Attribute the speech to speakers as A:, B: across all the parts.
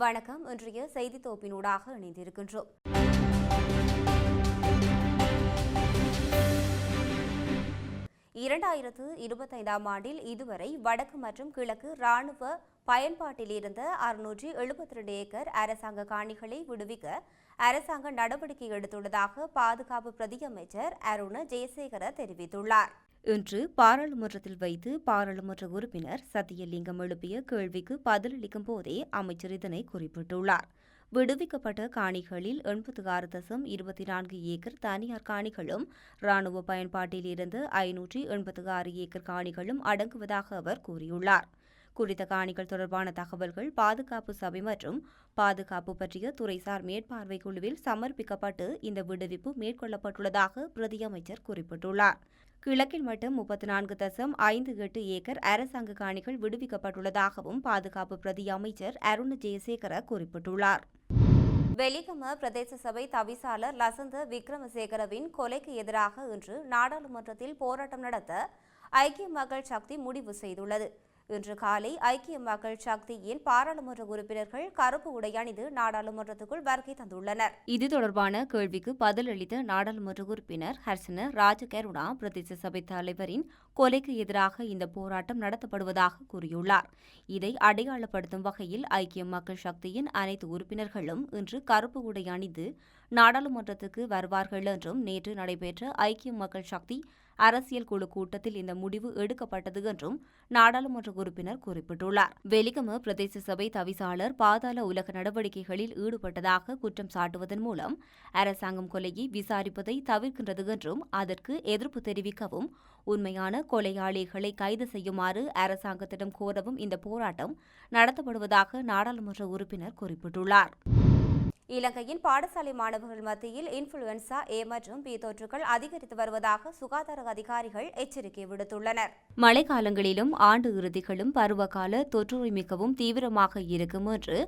A: வணக்கம். இன்றைய செய்தி தொகுப்பினூடாக இணைந்திருக்கின்றோம். இரண்டாயிரத்து இருபத்தைந்தாம் ஆண்டில் இதுவரை வடக்கு மற்றும் கிழக்கு ராணுவ பயன்பாட்டில் இருந்த அறுநூற்றி எழுபத்தி ரெண்டு ஏக்கர் அரசாங்க காணிகளை விடுவிக்க அரசாங்கம் நடவடிக்கை எடுத்துள்ளதாக பாதுகாப்பு பிரதியமைச்சர் அருண ஜெயசேகர தெரிவித்துள்ளார். இன்று பாராளுமன்றத்தில் வைத்து பாராளுமன்ற உறுப்பினர் சத்தியலிங்கம் எழுப்பிய கேள்விக்கு பதிலளிக்கும் போதே அமைச்சர் இதனை குறிப்பிட்டுள்ளார். விடுவிக்கப்பட்ட காணிகளில் எண்பத்தி ஆறு தசம் இருபத்தி நான்கு ஏக்கர் தனியார் காணிகளும் ராணுவ பயன்பாட்டில் இருந்து ஐநூற்றி எண்பத்தி ஆறு ஏக்கர் காணிகளும் அடங்குவதாக அவர் கூறியுள்ளார். குறித்த காணிகள் தொடர்பான தகவல்கள் பாதுகாப்பு சபை மற்றும் பாதுகாப்பு பற்றிய துறைசார் மேற்பார்வை குழுவில் சமர்ப்பிக்கப்பட்டு இந்த விடுவிப்பு மேற்கொள்ளப்பட்டுள்ளதாக பிரதியமைச்சர் குறிப்பிட்டுள்ளார். கிழக்கில் மட்டும் முப்பத்தி நான்கு தசம் ஐந்து எட்டு ஏக்கர் அரசாங்க காணிகள் விடுவிக்கப்பட்டுள்ளதாகவும் பாதுகாப்பு பிரதி அமைச்சர் அருண் ஜெயசேகர குறிப்பிட்டுள்ளார். வெலிகம பிரதேச சபை தவிசாளர் லசந்த விக்ரமசேகரவின் கொலைக்கு எதிராக இன்று நாடாளுமன்றத்தில் போராட்டம் நடத்த ஐக்கிய மக்கள் சக்தி முடிவு செய்துள்ளது. இன்று காலை ஐக்கிய மக்கள் சக்தியின் பாராளுமன்ற உறுப்பினர்கள் கருப்பு உடை அணிந்து நாடாளுமன்றத்துக்குள் வருகை தந்துள்ளனர். இது தொடர்பான கேள்விக்கு பதிலளித்த நாடாளுமன்ற உறுப்பினர் ஹர்சன ராஜகருணா பிரதேச சபை தலைவரின் கொலைக்கு எதிராக இந்த போராட்டம் நடத்தப்படுவதாக கூறியுள்ளார். இதை அடையாளப்படுத்தும் வகையில் ஐக்கிய மக்கள் சக்தியின் அனைத்து உறுப்பினர்களும் இன்று கருப்பு உடை அணிந்து நாடாளுமன்றத்துக்கு வருவார்கள் என்றும் நேற்று நடைபெற்ற ஐக்கிய மக்கள் சக்தி அரசியல் குழு கூட்டத்தில் இந்த முடிவு எடுக்கப்பட்டது என்றும் நாடாளுமன்ற உறுப்பினர் குறிப்பிட்டுள்ளார். வெலிகம பிரதேச சபை தவிசாளர் பாதாள உலக நடவடிக்கைகளில் ஈடுபட்டதாக குற்றம் சாட்டுவதன் மூலம் அரசாங்கம் கொலையை விசாரிப்பதை தவிர்க்கின்றது என்றும் அதற்கு எதிர்ப்பு தெரிவிக்கவும் உண்மையான கொலையாளிகளை கைது செய்யுமாறு அரசாங்கத்திடம் கோரவும் இந்த போராட்டம் நடத்தப்படுவதாக நாடாளுமன்ற உறுப்பினர் குறிப்பிட்டுள்ளார். இலங்கையின் பாடசாலை மாணவர்கள் மத்தியில் இன்ஃபுளுவன்சா ஏ மற்றும் பி தொற்றுகள் அதிகரித்து வருவதாக சுகாதார அதிகாரிகள் எச்சரிக்கை விடுத்துள்ளனர். மழைக்காலங்களிலும் ஆண்டு இறுதிகளும் பருவகால தொற்றுரை மிகவும் தீவிரமாக இருக்கும் என்று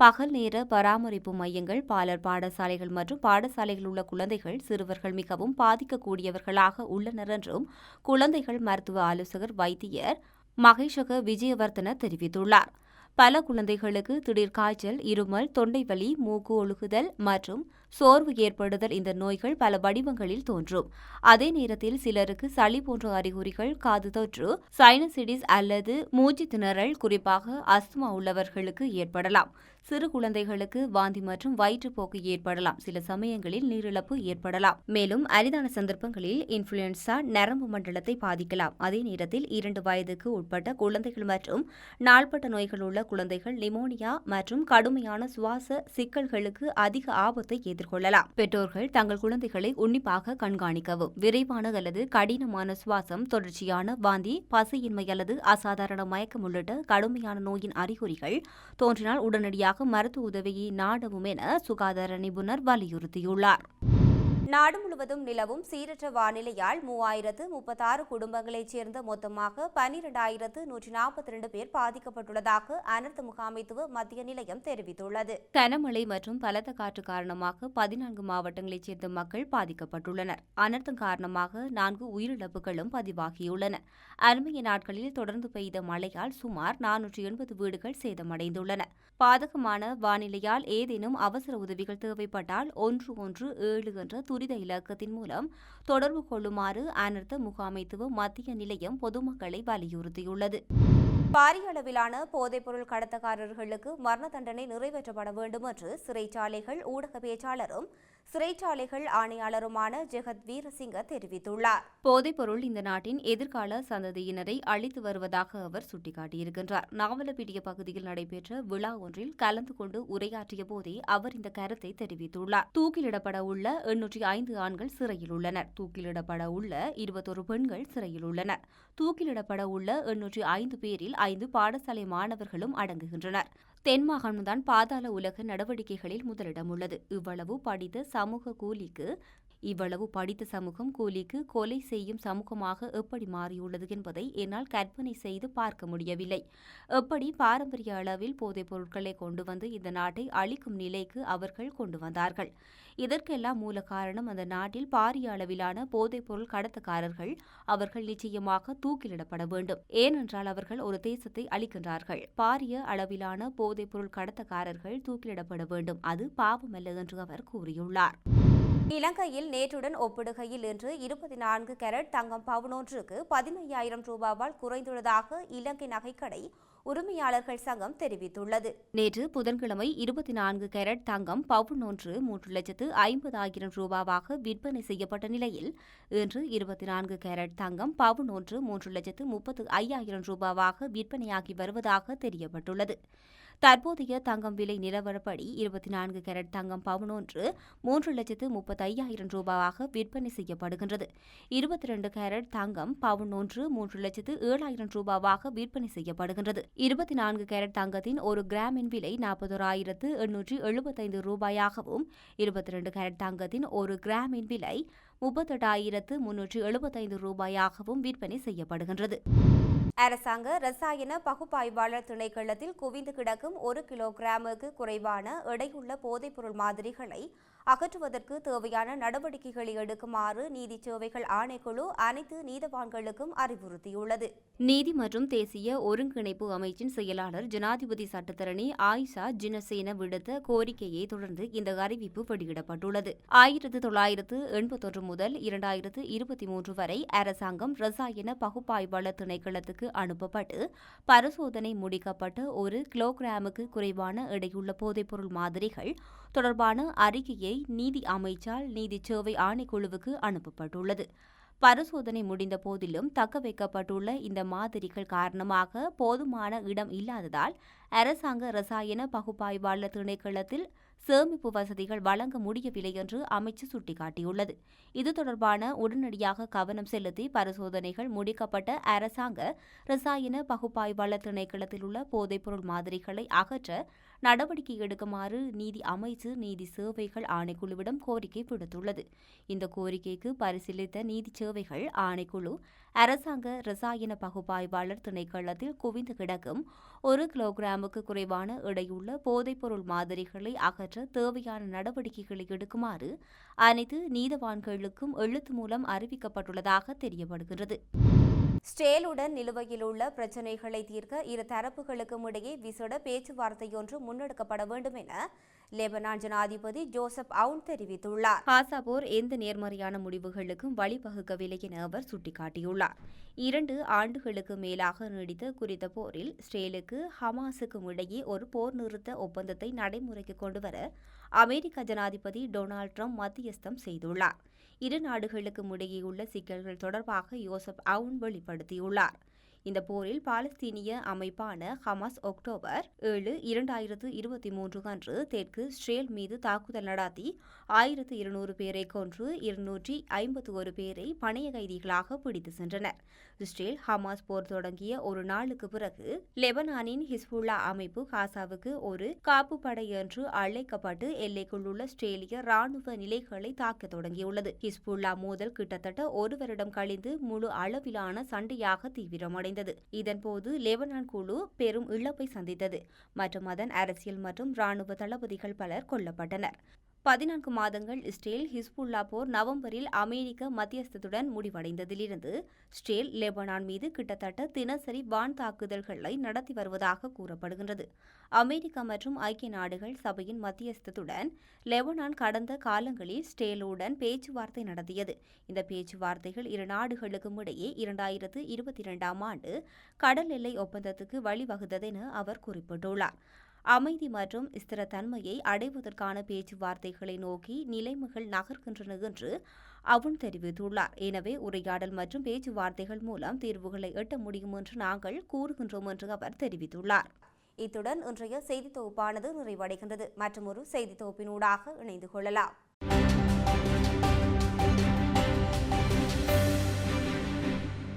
A: பகல் நேர பராமரிப்பு மையங்கள் பாலர் பாடசாலைகள் மற்றும் பாடசாலைகளில் உள்ள குழந்தைகள் சிறுவர்கள் மிகவும் பாதிக்கக்கூடியவர்களாக உள்ளனர் என்றும் குழந்தைகள் மருத்துவ ஆலோசகர் வைத்தியர் மகேஷக விஜயவர்தன தெரிவித்துள்ளார். பல குழந்தைகளுக்கு திடீர் காய்ச்சல் இருமல் தொண்டை வலி மூக்கு ஒழுகுதல் மற்றும் சோர்வு ஏற்படுதல் இந்த நோய்கள் பல வடிவங்களில் தோன்றும். அதே நேரத்தில் சிலருக்கு சளி போன்ற அறிகுறிகள் காது தொற்று சைனசிடிஸ் அல்லது மூச்சு திணறல் குறிப்பாக அஸ்துமா உள்ளவர்களுக்கு ஏற்படலாம். சிறு குழந்தைகளுக்கு வாந்தி மற்றும் வயிற்றுப்போக்கு ஏற்படலாம். சில சமயங்களில் நீரிழப்பு ஏற்படலாம். மேலும் அரிதான சந்தர்ப்பங்களில் இன்ஃபுளுன்சா நரம்பு மண்டலத்தை பாதிக்கலாம். அதே நேரத்தில் இரண்டு வயதுக்கு உட்பட்ட குழந்தைகள் மற்றும் நாள்பட்ட நோய்கள் உள்ள குழந்தைகள் நிமோனியா மற்றும் கடுமையான சுவாச சிக்கல்களுக்கு அதிக ஆபத்தை எதிர்கொள்ளலாம். பெற்றோர்கள் தங்கள் குழந்தைகளை உன்னிப்பாக கண்காணிக்கவும் விரைவான அல்லது கடினமான சுவாசம் தொடர்ச்சியான வாந்தி பசியின்மை அல்லது அசாதாரண மயக்கம் உள்ளிட்ட கடுமையான நோயின் அறிகுறிகள் தோன்றினால் உடனடியாக மருத்துவ உதவியை நாடவும் என சுகாதார நிபுணர் வலியுறுத்தியுள்ளார். நாடு முழுவதும் நிலவும் சீரற்ற வானிலையால் மூவாயிரத்து முப்பத்தாறு குடும்பங்களைச் சேர்ந்த மொத்தமாக பனிரெண்டாயிரத்து நூற்றி நாற்பத்தி ரெண்டு பேர் பாதிக்கப்பட்டுள்ளதாக அனர்த்த முகாமைத்துவ மத்திய நிலையம் தெரிவித்துள்ளது. கனமழை மற்றும் பலத்த காற்று காரணமாக பதினான்கு மாவட்டங்களைச் சேர்ந்த மக்கள் பாதிக்கப்பட்டுள்ளனர். அனர்த்தம் காரணமாக நான்கு உயிரிழப்புகளும் பதிவாகியுள்ளன. அண்மைய நாட்களில் தொடர்ந்து பெய்த மழையால் சுமார் நானூற்றி எண்பது வீடுகள் சேதமடைந்துள்ளன. பாதகமான வானிலையால் ஏதேனும் அவசர உதவிகள் தேவைப்பட்டால் ஒன்று ஒன்று ஏழு என்ற துரித இலக்கத்தின் மூலம் தொடர்பு கொள்ளுமாறு அனர்த்த முகாமைத்துவ மத்திய நிலையம் பொதுமக்களை வலியுறுத்தியுள்ளது. பாரிய அளவிலான போதைப்பொருள் கடத்தக்காரர்களுக்கு மரண தண்டனை நிறைவேற்றப்பட வேண்டும் என்று சிறைச்சாலைகள் ஊடக பேச்சாளரும் சிறைச்சாலைகள் ஆணையாளருமான ஜெகத் வீரசிங்க தெரிவித்துள்ளார். போதைப்பொருள் இந்த நாட்டின் எதிர்கால சந்ததியினரை அழித்து வருவதாக அவர் சுட்டிக்காட்டியிருக்கின்றார். நாவலப்பிடிய பகுதியில் நடைபெற்ற விழா ஒன்றில் கலந்து கொண்டு உரையாற்றிய போதே அவர் இந்த கருத்தை தெரிவித்துள்ளார். தூக்கிலிடப்பட உள்ள எண்ணூற்றி ஐந்து ஆண்கள் சிறையில் உள்ளனர். தூக்கிலிடப்பட உள்ள இருபத்தொரு பெண்கள் சிறையில் உள்ளனர். தூக்கிலிடப்பட உள்ள எண்ணூற்றி ஐந்து பேரில் ஐந்து பாடசாலை மாணவர்களும் அடங்குகின்றனர். தென்மாகாணம்தான் பாதாள உலக நடவடிக்கைகளில் முதலிடம் உள்ளது இவ்வளவு படித்த சமூக கூலிக்கு இவ்வளவு படித்த சமூகம் கூலிக்கு கொலை செய்யும் சமூகமாக எப்படி மாறியுள்ளது என்பதை என்னால் கற்பனை செய்து பார்க்க முடியவில்லை. எப்படி பாரம்பரிய அளவில் போதைப் பொருட்களை கொண்டு வந்து இந்த நாட்டை அழிக்கும் நிலைக்கு அவர்கள் கொண்டு வந்தார்கள்? இதற்கெல்லாம் மூல காரணம் அந்த நாட்டில் பாரிய அளவிலான போதைப் பொருள் கடத்தக்காரர்கள் அவர்கள் நிச்சயமாக தூக்கிலிடப்பட வேண்டும். ஏனென்றால் அவர்கள் ஒரு தேசத்தை அளிக்கின்றார்கள் பாரிய அளவிலான போதைப் பொருள் கடத்தக்காரர்கள் தூக்கிலிடப்பட வேண்டும். அது பாவமல்ல என்று அவர் கூறியுள்ளார். இலங்கையில் நேற்றுடன் ஒப்பிடுகையில் இன்று இருபத்தி நான்கு கேரட் தங்கம் பவுனொன்றுக்கு பதினையாயிரம் ரூபாவால் குறைந்துள்ளதாக இலங்கை நகைக்கடை உரிமையாளர்கள் சங்கம் தெரிவித்துள்ளது. நேற்று புதன்கிழமை இருபத்தி நான்கு கேரட் தங்கம் பவுன் ஒன்று மூன்று லட்சத்து ஐம்பதாயிரம் ரூபாவாக விற்பனை செய்யப்பட்ட நிலையில் இன்று இருபத்தி நான்கு கேரட் தங்கம் பவுன் ஒன்று மூன்று லட்சத்து முப்பத்து ஐயாயிரம் ரூபாவாக விற்பனையாகி வருவதாக தெரியப்பட்டுள்ளது. தற்போதைய தங்கம் விலை நிலவரப்படி இருபத்தி நான்கு கேரட் தங்கம் பவுன் ஒன்று மூன்று லட்சத்து முப்பத்தி ஐயாயிரம் ரூபாவாக விற்பனை செய்யப்படுகின்றது. இருபத்தி ரெண்டு கேரட் தங்கம் பவுன் ஒன்று மூன்று லட்சத்து ஏழாயிரம் ரூபாவாக விற்பனை செய்யப்படுகின்றது. இருபத்தி நான்கு கேரட் தங்கத்தின் ஒரு கிராமின் விலை நாற்பதோராயிரத்து எண்ணூற்றி எழுபத்தைந்து ரூபாயாகவும் இருபத்தி ரெண்டு கேரட் தங்கத்தின் ஒரு கிராமின் விலை முப்பத்தெட்டாயிரத்து முன்னூற்றி எழுபத்தைந்து ரூபாயாகவும் விற்பனை செய்யப்படுகின்றது. அரசாங்க ரசாயன பகுப்பாய்வாளர் திணைக்களத்தில் குவிந்து கிடக்கும் ஒரு கிலோகிராமுக்கு குறைவான எடையுள்ள போதைப்பொருள் மாதிரிகளை அகற்றுவதற்கு தேவையான நடவடிக்கைகளை எடுக்குமாறு நீதி சேவைகள் ஆணைக்குழு அனைத்து நீதவான்களுக்கும் அறிவுறுத்தியுள்ளது. நீதி மற்றும் தேசிய ஒருங்கிணைப்பு அமைச்சின் செயலாளர் ஜனாதிபதி சட்டத்தரணி ஆயிஷா ஜினசேன விடுத்த கோரிக்கையை தொடர்ந்து இந்த அறிவிப்பு வெளியிடப்பட்டுள்ளது. ஆயிரத்து தொள்ளாயிரத்து எண்பத்தொன்று முதல் இரண்டாயிரத்து இருபத்தி மூன்று வரை அரசாங்கம் ரசாயன பகுப்பாய்வாளர் திணைக்களத்துக்கு அனுப்பப்பட்டு பரிசோதனை முடிக்கப்பட்ட ஒரு கிலோகிராமுக்கு குறைவான எடையுள்ள போதைப்பொருள் மாதிரிகள் தொடர்பான அறிக்கையை நீதி அமைச்சால் நீதி சேவை ஆணைக்குழுவுக்கு அனுப்பப்பட்டுள்ளது. பரிசோதனை முடிந்த போதிலும் தக்க வைக்கப்பட்டுள்ள இந்த மாதிரிகள் காரணமாக போதுமான இடம் இல்லாததால் அரசாங்க ரசாயன பகுப்பாய்வாளர் திணைக்களத்தில் சேமிப்பு வசதிகள் வழங்க முடியவில்லை என்று அமைச்சு சுட்டிக்காட்டியுள்ளது. இது தொடர்பான உடனடியாக கவனம் செலுத்தி பரிசோதனைகள் முடிக்கப்பட்ட அரசாங்க ரசாயன பகுப்பாய்வாளர் திணைக்களத்தில் உள்ள போதைப்பொருள் மாதிரிகளை அகற்ற நடவடிக்கை எடுக்குமாறு நீதி அமைச்சு நீதி சேவைகள் ஆணைக்குழுவிடம் கோரிக்கை விடுத்துள்ளது. இந்த கோரிக்கைக்கு பரிசீலித்த நீதி சேவைகள் ஆணைக்குழு அரசாங்க ரசாயன பகுப்பாய்வாளர் திணைக்களத்தில் குவிந்து கிடக்கும் ஒரு கிலோகிராமுக்கு குறைவான எடையுள்ள போதைப்பொருள் மாதிரிகளை அகற்ற தேவையான நடவடிக்கைகளை எடுக்குமாறு அனைத்து நீதவான்களுக்கும் எழுத்து மூலம் அறிவிக்கப்பட்டுள்ளதாக தெரியப்படுகிறது. ஸ்டேலுடன் நிலுவையில் உள்ள பிரச்சினைகளை தீர்க்க இரு தரப்புகளுக்கும் இடையே விசேட பேச்சுவார்த்தையொன்று முன்னெடுக்கப்பட வேண்டும் என லெபனான் ஜனாதிபதி ஜோசப் அவுன் தெரிவித்துள்ளார். காசா போர் எந்த நேர்மறையான முடிவுகளுக்கும் வழிவகுக்கவில்லை என அவர் சுட்டிக்காட்டியுள்ளார். இரண்டு ஆண்டுகளுக்கு மேலாக நீடித்த குறித்த போரில் ஸ்டேலுக்கு ஹமாஸுக்கும் இடையே ஒரு போர் நிறுத்த ஒப்பந்தத்தை நடைமுறைக்கு கொண்டுவர அமெரிக்க ஜனாதிபதி டொனால்ட் ட்ரம்ப் மத்தியஸ்தம் செய்துள்ளார். இரு நாடுகளுக்கும் இடையேயுள்ள சிக்கல்கள் தொடர்பாக யோசப் அவுன் வெளிப்படுத்தியுள்ளார். இந்த போரில் பாலஸ்தீனிய அமைப்பான ஹமாஸ் அக்டோபர் ஏழு இரண்டாயிரத்து இருபத்தி மூன்று அன்று தெற்கு ஸ்ரேல் மீது தாக்குதல் நடாத்தி ஆயிரத்து இருநூறு பேரை கொன்று இருநூற்றி ஐம்பத்து ஒரு பேரை பணைய கைதிகளாக பிடித்து சென்றனர். இஸ்ரேல் ஹமாஸ் போர் தொடங்கிய ஒரு நாளுக்கு பிறகு லெபனானின் ஹிஸ்புல்லா அமைப்பு காசாவுக்கு ஒரு காப்பு படை என்று அழைக்கப்பட்டு எல்லைக்குள் உள்ள ஸ்ட்ரேலிய ராணுவ நிலைகளை தாக்க தொடங்கியுள்ளது. ஹிஸ்புல்லா மோதல் கிட்டத்தட்ட ஒரு வருடம் கழிந்து முழு அளவிலான சண்டையாக தீவிரமடைந்தது. இதன்போது லெபனான் குழு பெரும் இழப்பை சந்தித்தது. மற்றும் அதன் அரசியல் மற்றும் ராணுவ தளபதிகள் பலர் கொல்லப்பட்டனர். பதினான்கு மாதங்கள் இஸ்ரேல் ஹிஸ்புல்லா போர் நவம்பரில் அமெரிக்க மத்தியஸ்தத்துடன் முடிவடைந்ததிலிருந்து இஸ்ரேல் லெபனான் மீது கிட்டத்தட்ட தினசரி வான் தாக்குதல்களை நடத்தி வருவதாக கூறப்படுகின்றது. அமெரிக்கா மற்றும் ஐக்கிய நாடுகள் சபையின் மத்தியஸ்தத்துடன் லெபனான் கடந்த காலங்களில் ஸ்டேலுடன் பேச்சுவார்த்தை நடத்தியது. இந்த பேச்சுவார்த்தைகள் இரு நாடுகளுக்கும் இடையே இரண்டாயிரத்து இருபத்தி இரண்டாம் ஆண்டு கடல் எல்லை ஒப்பந்தத்துக்கு வழிவகுத்ததென அவர் குறிப்பிட்டுள்ளார். அமைதி மற்றும் ஸ்திரத்தன்மையை அடைவதற்கான பேச்சுவார்த்தைகளை நோக்கி நிலைமைகள் நகர்கின்றன என்று அவன் தெரிவித்துள்ளார். எனவே உரையாடல் மற்றும் பேச்சுவார்த்தைகள் மூலம் தீர்வுகளை எட்ட முடியும் என்று நாங்கள் கூறுகின்றோம் என்று அவர் தெரிவித்துள்ளார். இத்துடன் இன்றைய செய்தி தொகுப்பானது நிறைவடைகின்றது. மற்றும் ஒரு செய்தி தொகுப்பினூடாக இணைந்து கொள்ளலாம்.